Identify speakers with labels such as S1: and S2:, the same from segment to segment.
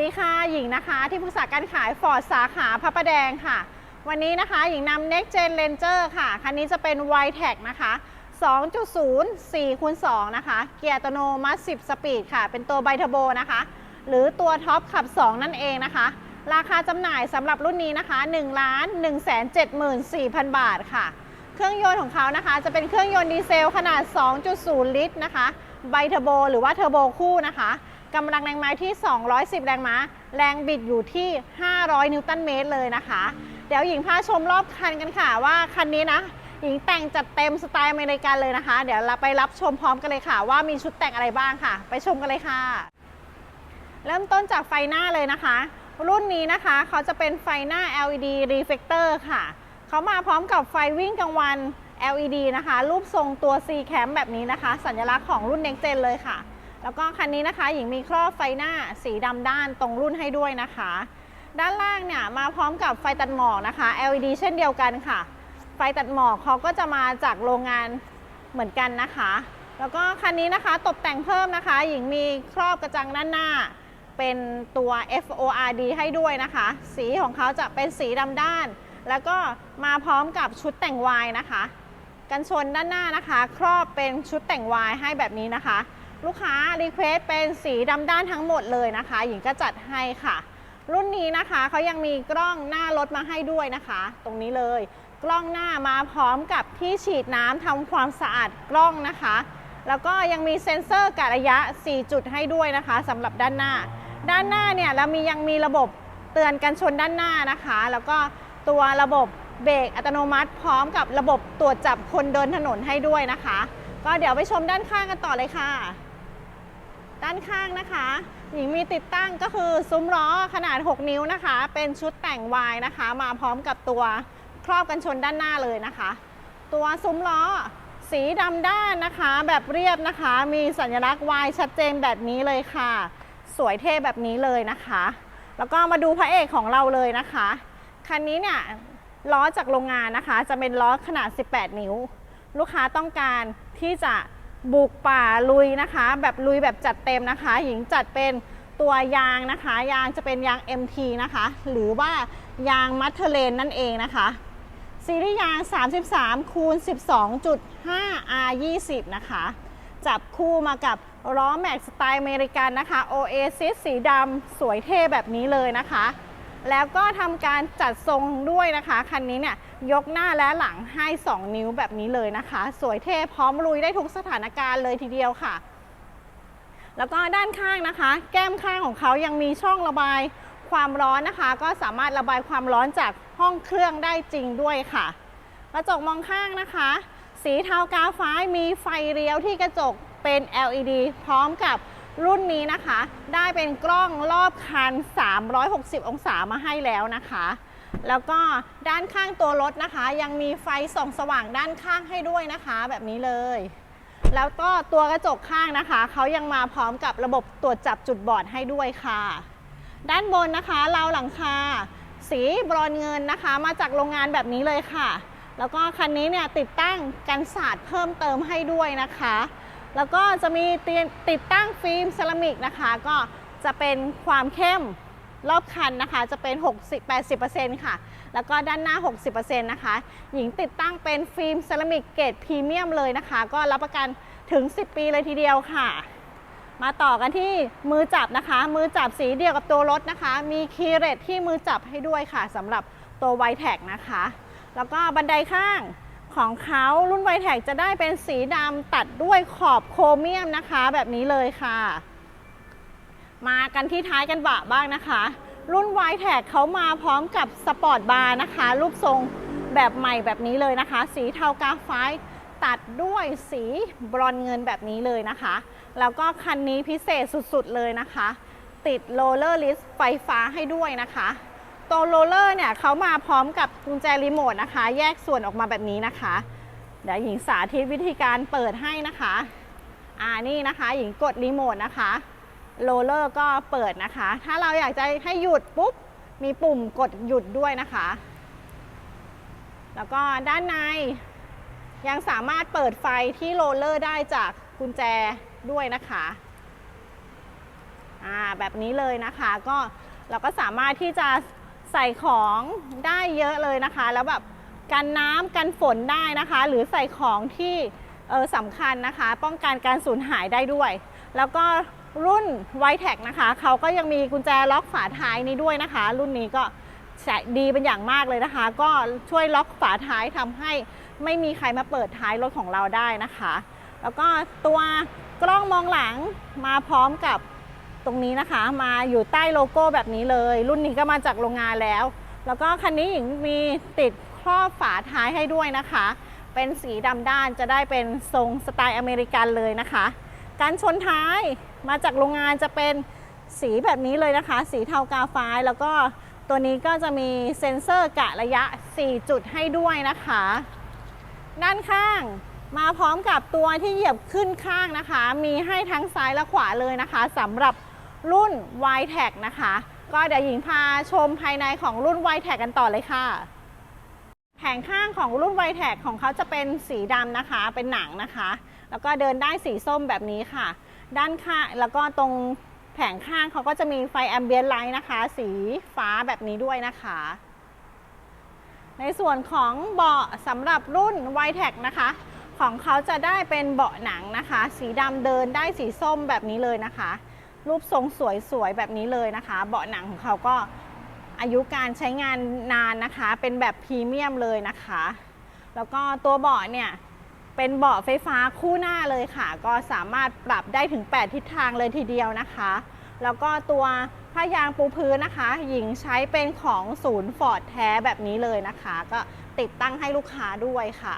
S1: ดีค่ะหญิงนะคะที่ปรึกษาการขายฟอร์ดสาขาพระประแดงค่ะ วันนี้นะคะหญิงนำ Next Gen Ranger ค่ะ คันนี้จะเป็น y t e c นะคะ 2.0 4คูณ2นะคะ เกียร์อัตโนมัติ 10 สปีดค่ะ เป็นตัวไบเทอร์โบนะคะ หรือตัวท็อปขับ 2 นั่นเองนะคะ ราคาจำหน่ายสำหรับรุ่นนี้นะคะ1ล้าน1 7 4 0 0 0 บาทค่ะ เครื่องยนต์ของเขานะคะ จะเป็นเครื่องยนต์ดีเซลขนาด 2.0 ลิตรนะคะไบเทอร์โบหรือว่าเทอร์โบคู่นะคะ กำลังแรงม้าที่ 210 แรงม้า แรงบิดอยู่ที่ 500 นิวตันเมตรเลยนะคะ เดี๋ยวหญิงพาชมรอบคันกันค่ะว่าคันนี้นะ หญิงแต่งจัดเต็มสไตล์อเมริกันเลยนะคะ เดี๋ยวเราไปรับชมพร้อมกันเลยค่ะ ว่ามีชุดแต่งอะไรบ้างค่ะ ไปชมกันเลยค่ะ เริ่มต้นจากไฟหน้าเลยนะคะ รุ่นนี้นะคะเขาจะเป็นไฟหน้า LED reflector ค่ะเขามาพร้อมกับไฟวิ่งกลางวัน LED นะคะ รูปทรงตัว C cam แบบนี้นะคะ สัญลักษณ์ของรุ่น Next Gen เลยค่ะ แล้วก็คันนี้นะคะหญิงมีครอบไฟหน้าสีดำด้านตรงรุ่นให้ด้วยนะคะ ด้านล่างเนี่ยมาพร้อมกับไฟตัดหมอกนะคะ LED เช่นเดียวกันค่ะ ไฟตัดหมอกเขาก็จะมาจากโรงงานเหมือนกันนะคะ แล้วก็คันนี้นะคะตกแต่งเพิ่มนะคะ หญิงมีครอบกระจังด้านหน้า เป็นตัว FORD ให้ด้วยนะคะ สีของเขาจะเป็นสีดำด้าน แล้วก็มาพร้อมกับชุดแต่งวายนะคะ กันชนด้านหน้านะคะ ครอบเป็นชุดแต่งวายให้แบบนี้นะคะ ลูกค้ารีเควสเป็นสีดำด้านทั้งหมดเลยนะคะ หญิงก็จัดให้ค่ะ รุ่นนี้นะคะเขายังมีกล้องหน้ารถมาให้ด้วยนะคะ ตรงนี้เลย กล้องหน้ามาพร้อมกับที่ฉีดน้ำทำความสะอาดกล้องนะคะ แล้วก็ยังมีเซ็นเซอร์กะระยะ 4 จุดให้ด้วยนะคะสำหรับด้านหน้า ด้านหน้าเนี่ยเรามียังมีระบบเตือนกันชนด้านหน้านะคะ แล้วก็ตัวระบบเบรกอัตโนมัติ พร้อมกับระบบตรวจจับคนเดินถนนให้ด้วยนะคะ ก็เดี๋ยวไปชมด้านข้างกันต่อเลยค่ะ ด้านข้างนะคะหญิงมีติดตั้งก็คือซุ้มล้อขนาด 6 นิ้วนะคะ เป็นชุดแต่งวายนะคะ มาพร้อมกับตัวครอบกันชนด้านหน้าเลยนะคะ ตัวซุ้มล้อสีดำด้านนะคะ แบบเรียบนะคะ มีสัญลักษณ์วายชัดเจนแบบนี้เลยค่ะ สวยเท่แบบนี้เลยนะคะ แล้วก็มาดูพระเอกของเราเลยนะคะ คันนี้เนี่ยล้อจากโรงงานนะคะ จะเป็นล้อขนาด 18 นิ้ว ลูกค้าต้องการที่จะ บุกป่าลุยนะคะ แบบลุยแบบจัดเต็มนะคะ หญิงจัดเป็นตัวยางนะคะ ยางจะเป็นยาง MT นะคะ หรือว่ายางมัทเทเลนนั่นเองนะคะซีรีส์ยาง 33คูณ12.5 R 20 นะคะ จับคู่มากับล้อแม็กสไตล์อเมริกันนะคะ Oasis สีดำสวยเท่แบบนี้เลยนะคะ แล้วก็ทำการจัดทรงด้วยนะคะ คันนี้เนี่ยยกหน้าและหลังให้ 2 นิ้วแบบนี้เลยนะคะ สวยเท่พร้อมลุยได้ทุกสถานการณ์เลยทีเดียวค่ะ แล้วก็ด้านข้างนะคะ แก้มข้างของเขายังมีช่องระบายความร้อนนะคะ ก็สามารถระบายความร้อนจากห้องเครื่องได้จริงด้วยค่ะ กระจกมองข้างนะคะ สีเทากาฟ้ามีไฟเลี้ยวที่กระจกเป็น LED พร้อมกับ รุ่นนี้นะคะ ได้เป็นกล้องรอบคัน 360 องศามาให้แล้วนะคะ แล้วก็ด้านข้างตัวรถนะคะ ยังมีไฟส่องสว่างด้านข้างให้ด้วยนะคะ แบบนี้เลย แล้วก็ตัวกระจกข้างนะคะ เขายังมาพร้อมกับระบบตรวจจับจุดบอดให้ด้วยค่ะ ด้านบนนะคะราวหลังคาสีบรอนเงินนะคะ มาจากโรงงานแบบนี้เลยค่ะ แล้วก็คันนี้เนี่ยติดตั้งกันศาสตร์เพิ่มเติมให้ด้วยนะคะ แล้วก็จะมีติดตั้งฟิล์มเซรามิกนะคะ ก็จะเป็นความเข้มรอบคันนะคะ จะเป็น 60-80%ค่ะ แล้วก็ด้านหน้า 60%นะคะ หญิงติดตั้งเป็นฟิล์มเซรามิกเกรดพรีเมียมเลยนะคะ ก็รับประกันถึง 10 ปีเลยทีเดียวค่ะ มาต่อกันที่มือจับนะคะ มือจับสีเดียวกับตัวรถนะคะ มีคีย์เรทที่มือจับให้ด้วยค่ะสำหรับตัวไวแท็กนะคะ แล้วก็บันไดข้าง ของเขารุ่นไวแท็กจะได้เป็นสีดำตัดด้วยขอบโครเมียมนะคะ แบบนี้เลยค่ะ มากันที่ท้ายกันบะบ้างนะคะ รุ่น y t แท็กเขามาพร้อมกับสปอร์ตบาร์นะคะ รูปทรงแบบใหม่แบบนี้เลยนะคะ สีเทากาไฟตัดด้วยสีบรอนเงินแบบนี้เลยนะคะ แล้วก็คันนี้พิเศษสุดๆเลยนะคะ ติดโรลเลอร์ลิสไฟฟ้าให้ด้วยนะคะ ตัวโรลเลอร์เนี่ยเขามาพร้อมกับกุญแจรีโมทนะคะ แยกส่วนออกมาแบบนี้นะคะ เดี๋ยวหญิงสาธิตวิธีการเปิดให้นะคะ อ่านี่นะคะ หญิงกดรีโมทนะคะโรลเลอร์ก็เปิดนะคะ ถ้าเราอยากจะให้หยุดปุ๊บ มีปุ่มกดหยุดด้วยนะคะ แล้วก็ด้านในยังสามารถเปิดไฟที่โรลเลอร์ได้จากกุญแจด้วยนะคะอ่าแบบนี้เลยนะคะ ก็เราก็สามารถที่จะ ใส่ของได้เยอะเลยนะคะ แล้วแบบกันน้ำกันฝนได้นะคะ หรือใส่ของที่เออสำคัญนะคะ ป้องกันการสูญหายได้ด้วย แล้วก็รุ่น w i t e c นะคะ เขาก็ยังมีกุญแจล็อกฝาท้ายนี้ด้วยนะคะ รุ่นนี้ก็ใช้ดีเป็นอย่างมากเลยนะคะ ก็ช่วยล็อกฝาท้ายทำให้ไม่มีใครมาเปิดท้ายรถของเราได้นะคะ แล้วก็ตัวกล้องมองหลังมาพร้อมกับ ตรงนี้นะคะ มาอยู่ใต้โลโก้แบบนี้เลย รุ่นนี้ก็มาจากโรงงานแล้ว แล้วก็คันนี้หญิงมีติดครอบฝาท้ายให้ด้วยนะคะ เป็นสีดำด้านจะได้เป็นทรงสไตล์อเมริกันเลยนะคะ การชนท้ายมาจากโรงงานจะเป็นสีแบบนี้เลยนะคะ สีเทากาฟ้าแล้วก็ตัวนี้ก็จะมีเซ็นเซอร์กะระยะ 4 จุดให้ด้วยนะคะ ด้านข้างมาพร้อมกับตัวที่เหยียบขึ้นข้างนะคะ มีให้ทั้งซ้ายและขวาเลยนะคะสำหรับ รุ่น y t e c นะคะ ก็เดี๋ยวหญิงพาชมภายในของรุ่น y t e c กันต่อเลยค่ะ แผงข้างของรุ่น y t e c ของเขาจะเป็นสีดำนะคะ เป็นหนังนะคะ แล้วก็เดินได้สีส้มแบบนี้ค่ะ ด้านข้างแล้วก็ตรงแผงข้างเขาก็จะมีไฟแอมเบียนไลท์นะคะ สีฟ้าแบบนี้ด้วยนะคะในส่วนของเบาะสำหรับรุ่น y t e c นะคะ ของเขาจะได้เป็นเบาะหนังนะคะ สีดำเดินได้สีส้มแบบนี้เลยนะคะ รูปทรงสวยๆแบบนี้เลยนะคะ เบาะหนังของเขาก็อายุการใช้งานนานนะคะ เป็นแบบพรีเมียมเลยนะคะ แล้วก็ตัวเบาะเนี่ยเป็นเบาะไฟฟ้าคู่หน้าเลยค่ะ ก็สามารถปรับได้ถึง 8 ทิศทางเลยทีเดียวนะคะ แล้วก็ตัวผ้ายางปูพื้นนะคะ หญิงใช้เป็นของศูนย์ฟอร์ดแท้แบบนี้เลยนะคะ ก็ติดตั้งให้ลูกค้าด้วยค่ะ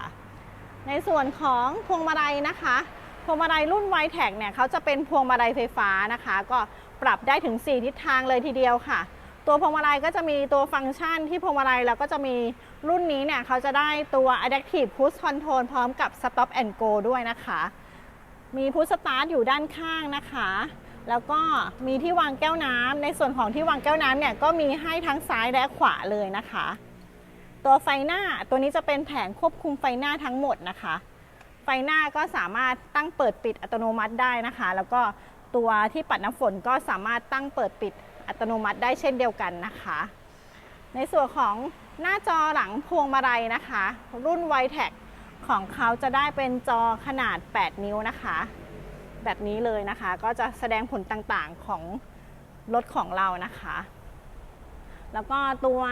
S1: ในส่วนของพวงมาลัยนะคะ พวงมาลัยรุ่น y t e c เนี่ยเขาจะเป็นพวงมาลัยไฟฟ้านะคะ ก็ปรับได้ถึง 4 ทิศทางเลยทีเดียวค่ะ ตัวพวงมาลัยก็จะมีตัวฟังก์ชันที่พวงมาลัยแล้วก็จะมีรุ่นนี้เนี่ยเขาจะได้ตัว Adaptive Push Control พร้อมกับ Stop and Go ด้วยนะคะ มีพุชสตาร์ทอยู่ด้านข้างนะคะ แล้วก็มีที่วางแก้วน้ำในส่วนของที่วางแก้วน้ำเนี่ยก็มีให้ทั้งซ้ายและขวาเลยนะคะ ตัวไฟหน้าตัวนี้จะเป็นแผงควบคุมไฟหน้าทั้งหมดนะคะ ไฟหน้าก็สามารถตั้งเปิดปิดอัตโนมัติได้นะคะ แล้วก็ตัวที่ปัดน้ำฝนก็สามารถตั้งเปิดปิดอัตโนมัติได้เช่นเดียวกันนะคะ ในส่วนของหน้าจอหลังพวงมาลัยนะคะ รุ่น y t e c ของเขาจะได้เป็นจอขนาด 8 นิ้วนะคะ แบบนี้เลยนะคะ ก็จะแสดงผลต่างๆของรถของเรานะคะ แล้วก็ตัว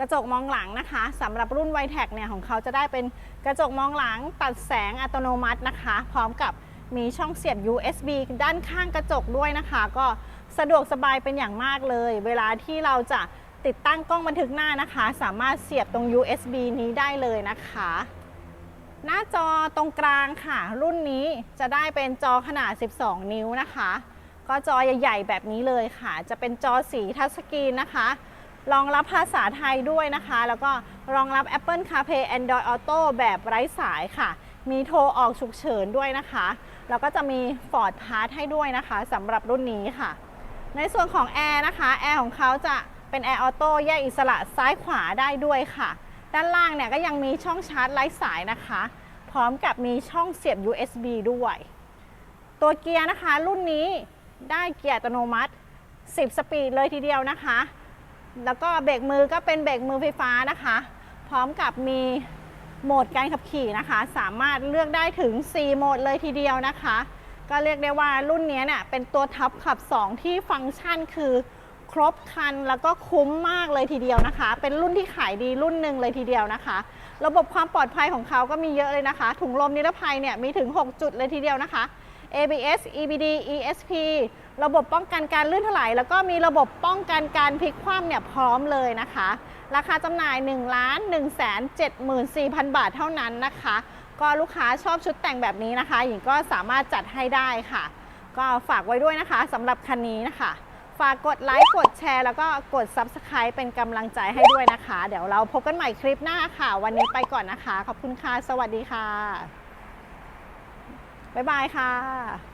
S1: กระจกมองหลังนะคะสำหรับรุ่น y t e c เนี่ยของเขาจะได้เป็นกระจกมองหลังตัดแสงอัตโนมัตินะคะ พร้อมกับมีช่องเสียบ USB ด้านข้างกระจกด้วยนะคะ ก็สะดวกสบายเป็นอย่างมากเลย เวลาที่เราจะติดตั้งกล้องบันทึกหน้านะคะ สามารถเสียบตรง USB นี้ได้เลยนะคะ หน้าจอตรงกลางค่ะ รุ่นนี้จะได้เป็นจอขนาด 12 นิ้วนะคะ ก็จอใหญ่ ๆ แบบนี้เลยค่ะ จะเป็นจอสีทัชสกรีนนะคะ รองรับภาษาไทยด้วยนะคะ แล้วก็รองรับ Apple CarPlay Android Auto แบบไร้สายค่ะ มีโทรออกฉุกเฉินด้วยนะคะ แล้วก็จะมี Ford Pass ให้ด้วยนะคะสำหรับรุ่นนี้ค่ะ ในส่วนของแอร์นะคะแอร์ของเขาจะเป็นแอร์ออโต้แยกอิสระซ้ายขวาได้ด้วยค่ะ ด้านล่างเนี่ยก็ยังมีช่องชาร์จไร้สายนะคะ พร้อมกับมีช่องเสียบ USB ด้วย ตัวเกียร์นะคะรุ่นนี้ได้เกียร์อัตโนมัติ 10 สปีดเลยทีเดียวนะคะ แล้วก็เบรกมือก็เป็นเบรกมือไฟฟ้านะคะ พร้อมกับมีโหมดการขับขี่นะคะ สามารถเลือกได้ถึง 4 โหมดเลยทีเดียวนะคะ ก็เรียกได้ว่ารุ่นนี้เนี่ยเป็นตัวท็อปขับ 2 ที่ฟังก์ชันคือครบครันแล้วก็คุ้มมากเลยทีเดียวนะคะ เป็นรุ่นที่ขายดีรุ่นหนึ่งเลยทีเดียวนะคะ ระบบความปลอดภัยของเขาก็มีเยอะเลยนะคะ ถุงลมนิรภัยเนี่ยมีถึง 6 จุดเลยทีเดียวนะคะ ABS EBD ESP ระบบป้องกันการลื่นถลายแล้วก็มีระบบป้องกันการพลิกคว่ำเนี่ยพร้อมเลยนะคะ ราคาจำหน่าย 1 1 7 4 0 0 0 บาทเท่านั้นนะคะ ก็ลูกค้าชอบชุดแต่งแบบนี้นะคะ หญิงก็สามารถจัดให้ได้ค่ะ ก็ฝากไว้ด้วยนะคะสำหรับคันนี้นะคะ ฝากกดไลค์กดแชร์ แล้วก็กด Subscribe เป็นกำลังใจให้ด้วยนะคะ เดี๋ยวเราพบกันใหม่คลิปหน้าค่ะ วันนี้ไปก่อนนะคะ ขอบคุณค่ะ สวัสดีค่ะ บ๊ายบายค่ะ